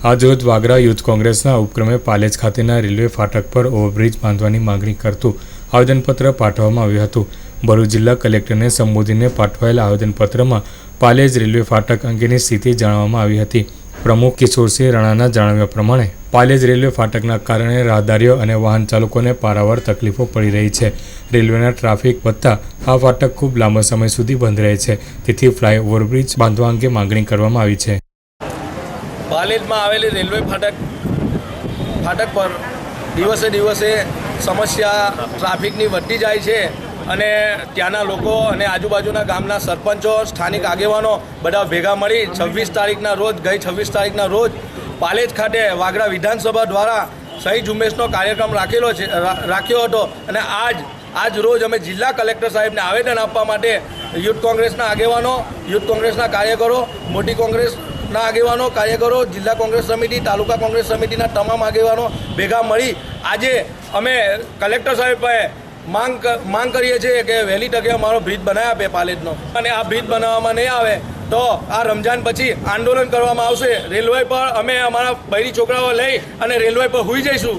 આજરોજ વાગરા યુથ કોંગ્રેસના ઉપક્રમે પાલેજ ખાતેના રેલવે ફાટક પર ઓવરબ્રિજ બાંધવાની માંગણી કરતું આવેદનપત્ર પાઠવવામાં આવ્યું હતું. ભરૂચ જિલ્લા કલેક્ટરને સંબોધીને પાઠવાયેલા આવેદનપત્રમાં પાલેજ રેલવે ફાટક અંગેની સ્થિતિ જણાવવામાં આવી હતી. પ્રમુખ કિશોરસિંહ રાણાના જણાવ્યા પ્રમાણે, પાલેજ રેલવે ફાટકના કારણે રાહદારીઓ અને વાહન ચાલકોને પારાવાર તકલીફો પડી રહી છે. રેલવેના ટ્રાફિક વધતા આ ફાટક ખૂબ લાંબા સમય સુધી બંધ રહે છે. તેથી ફ્લાય ઓવરબ્રિજ બાંધવા અંગે માંગણી કરવામાં આવી છે. પાલેજમાં આવેલી રેલવે ફાટક ફાટક પર દિવસે દિવસે સમસ્યા ટ્રાફિકની વધતી જાય છે અને ત્યાંના લોકો અને આજુબાજુના ગામના સરપંચો, સ્થાનિક આગેવાનો બધા ભેગા મળી છવ્વીસ તારીખના રોજ, ગઈ છવ્વીસ તારીખના રોજ પાલેજ ખાતે વાગડા વિધાનસભા દ્વારા સહી ઝુંબેશનો કાર્યક્રમ રાખેલો છે રાખ્યો હતો અને આજ આજ રોજ અમે જિલ્લા કલેક્ટર સાહેબને આવેદન આપવા માટે યુથ કોંગ્રેસના આગેવાનો, યુથ કોંગ્રેસના કાર્યકરો, મોટી કોંગ્રેસના આગેવાનો, કાર્યકરો, જિલ્લા કોંગ્રેસ સમિતિ, તાલુકા કોંગ્રેસ સમિતિના તમામ આગેવાનો ભેગા મળી આજે અમે કલેક્ટર સાહેબ માંગ માંગ કરીએ છીએ કે વહેલી તકે અમારો બ્રિજ બનાવી આપે પાલેજનો. અને આ બ્રિજ બનાવવામાં નહીં આવે તો આ રમજાન પછી આંદોલન કરવામાં આવશે. રેલવે પર અમે અમારા બૈરી છોકરાઓ લઈ અને રેલવે પર હુઈ જઈશું.